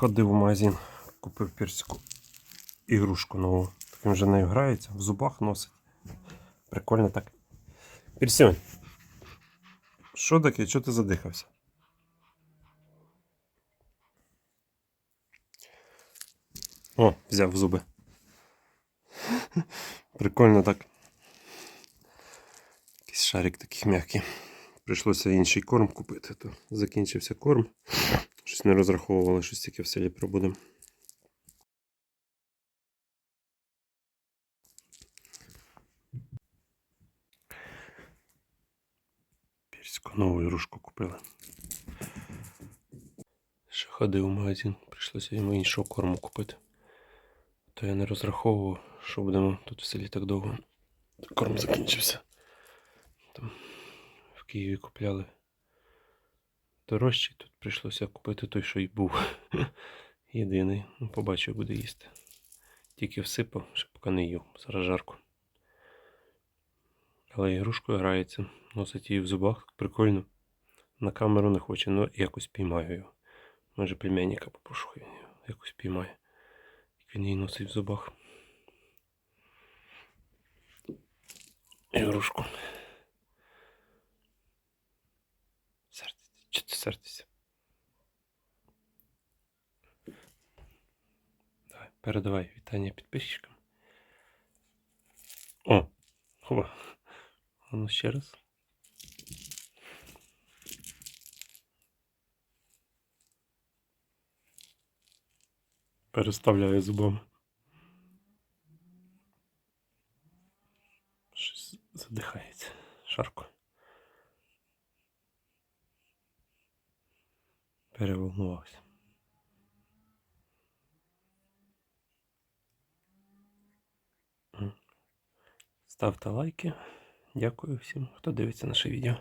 Ходив в магазин, купив персику ігрушку нову. Так він вже нею грається, в зубах носить. Прикольно так. Персюнь. Що таке? Чого ти задихався? О, взяв зуби. Прикольно так. Якийсь шарик такий м'який. Прийшлося інший корм купити, то закінчився корм. Щось не розраховували, що стільки в селі пробудемо. Перську нову ігрушку купили. Ще ходив в магазин, прийшлося йому іншого корму купити. То я не розраховував, що будемо тут в селі так довго. Корм закінчився. Там в Києві купляли дорожчий, тут прийшлося купити той, що й був. Єдиний. Ну, побачив, буде їсти. Тільки всипав, ще поки не їв, зараз жарко. Але ігрушкою грається, носить її в зубах, прикольно. На камеру не хоче, але якось піймаю його. Може племянника попрошу, якось піймає. Як він її носить в зубах. Ігрушку. Сердиться. Чого ти сердишся? Давай, передавай вітання підписчикам. О! Хова. А ну ще раз. Переставляю зубами. Щось задихається. Шарко. Переволнувався. Ставте лайки. Дякую всім, хто дивиться наше відео.